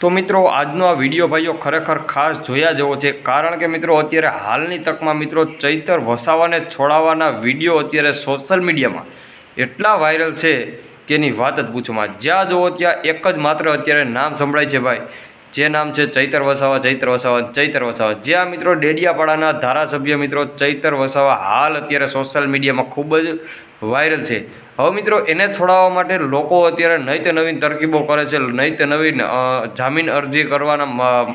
તો મિત્રો, આજનો આ વીડિયો ભાઈઓ ખરેખર ખાસ જોયા જેવો છે. કારણ કે મિત્રો, અત્યારે હાલની તકમાં મિત્રો ચૈતર વસાવાને છોડાવવાના વીડિયો અત્યારે સોશિયલ મીડિયામાં એટલા વાયરલ છે કે એની વાત જ પૂછવામાં જ્યાં જુઓ ત્યાં એક જ માત્ર અત્યારે નામ સંભળાય છે ભાઈ. જે નામ છે ચૈતર વસાવા ચૈતર વસાવા ચૈતર વસાવા. જ્યાં મિત્રો ડેડિયાપાડાના ધારાસભ્ય મિત્રો ચૈતર વસાવા હાલ અત્યારે સોશિયલ મીડિયામાં ખૂબ જ વાયરલ છે. હવે મિત્રો, એને છોડાવવા માટે લોકો અત્યારે નહીં તે નવીન તરકીબો કરે છે નહીં તે નવીન જામીન અરજી કરવાના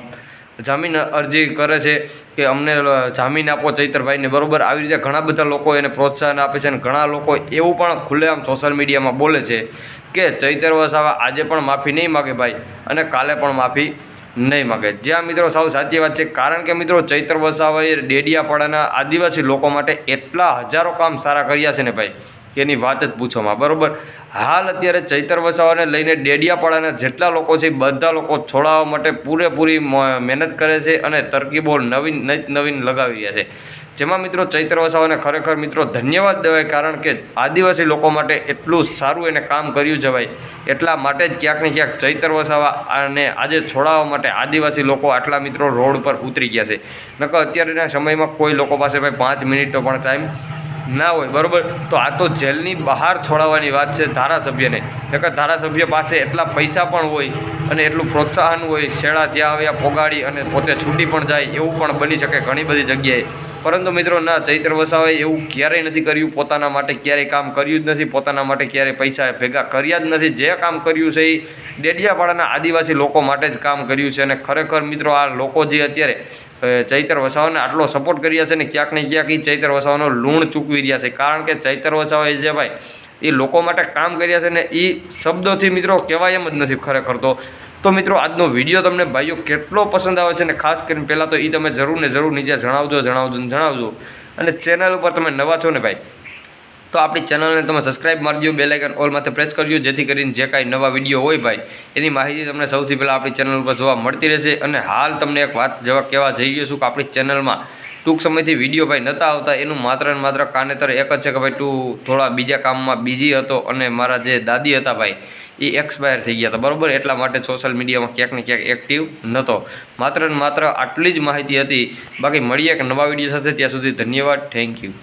જામીન અરજી કરે છે કે અમને જામીન આપો ચૈતરભાઈને. બરોબર? આવી રીતે ઘણા બધા લોકો એને પ્રોત્સાહન આપે છે અને ઘણા લોકો એવું પણ ખુલ્લેઆમ સોશિયલ મીડિયામાં બોલે છે કે ચૈતર વસાવા આજે પણ માફી નહીં માગે ભાઈ અને કાલે પણ માફી નહીં માગે. જ્યાં મિત્રો સાવ સાચી વાત છે, કારણ કે મિત્રો ચૈતર વસાવાએ ડેડિયાપાડાના આદિવાસી લોકો માટે એટલા હજારો કામ સારા કર્યા છે ને ભાઈ એની વાત જ પૂછવામાં બરાબર? હાલ અત્યારે ચૈતર વસાવાને લઈને ડેડિયાપાડાના જેટલા લોકો છે, બધા લોકો છોડાવવા માટે પૂરેપૂરી મહેનત કરે છે અને તરકીબો નવીન નવીન લગાવી રહ્યા છે. જેમાં મિત્રો ચૈત્ર વસાવાને ખરેખર મિત્રો ધન્યવાદ દેવાય, કારણ કે આદિવાસી લોકો માટે એટલું સારું એને કામ કર્યું ભાઈ એટલા માટે જ ક્યાંક ને ક્યાંક ચૈતર વસાવા અને આજે છોડાવવા માટે આદિવાસી લોકો આટલા મિત્રો રોડ પર ઉતરી ગયા છે. નકર અત્યારના સમયમાં કોઈ લોકો પાસે ભાઈ પાંચ મિનિટનો પણ ટાઈમ ના હોય, બરાબર? તો આ તો જેલની બહાર છોડાવવાની વાત છે ધારાસભ્યને. નકર ધારાસભ્ય પાસે એટલા પૈસા પણ હોય અને એટલું પ્રોત્સાહન હોય, શેડા જ્યાં આવ્યા, પોગાડી અને પોતે છૂટી પણ જાય એવું પણ બની શકે ઘણી બધી જગ્યાએ. પરંતુ મિત્રો, ના, ચૈત્ર વસાવાએ એવું ક્યારેય નથી કર્યું. પોતાના માટે ક્યારેય કામ કર્યું જ નથી. પોતાના માટે ક્યારેય પૈસા ભેગા કર્યા જ નથી. જે કામ કર્યું છે એ ડેડિયાપાડાના આદિવાસી લોકો માટે જ કામ કર્યું છે. અને ખરેખર મિત્રો, આ લોકો જે અત્યારે ચૈતર વસાવાને આટલો સપોર્ટ કર્યા છે ને ક્યાંક ને ક્યાંક એ ચૈતર વસાવાનો લૂણ ચૂકવી રહ્યા છે. કારણ કે ચૈતર વસાવાએ જે ભાઈ એ લોકો માટે કામ કર્યા છે ને એ શબ્દોથી મિત્રો કહેવાય એમ જ નથી ખરેખર તો. તો મિત્રો આજનો વીડિયો તમને ભાઈઓ કેટલો પસંદ આવે છે ને ખાસ કરીને પહેલાં તો એ તમે જરૂર ને જરૂર નીચે જણાવજો જણાવજો ને જણાવજો. અને ચેનલ ઉપર તમે નવા છો ને ભાઈ, તો આપણી ચેનલને તમે સબસ્ક્રાઇબ મારી દો બેલાઇકન ઓલમાં ઓલ પ્રેસ કરજો, જેથી કરીને જે કાંઈ નવા વીડિયો હોય ભાઈ, એની માહિતી તમને સૌથી પહેલાં આપણી ચેનલ ઉપર જોવા મળતી રહેશે. અને હાલ તમને એક વાત જેવા કહેવા જઈ ગયો છું કે આપણી ચેનલમાં ટૂંક સમયથી વીડિયો ભાઈ નહોતા આવતા, એનું માત્ર ને માત્ર કાનેતર એક જ છે કે ભાઈ તું થોડા બીજા કામમાં બિઝી હતો અને મારા જે દાદી હતા ભાઈ, એ એક્સપાયર થઈ ગયા હતા. બરાબર? એટલા માટે સોશિયલ મીડિયામાં ક્યાંક ને ક્યાંક એક્ટિવ નહોતો માત્ર ને માત્ર આટલી જ માહિતી હતી. બાકી મળીએ એક નવા વીડિયો સાથે, ત્યાં સુધી ધન્યવાદ. Thank you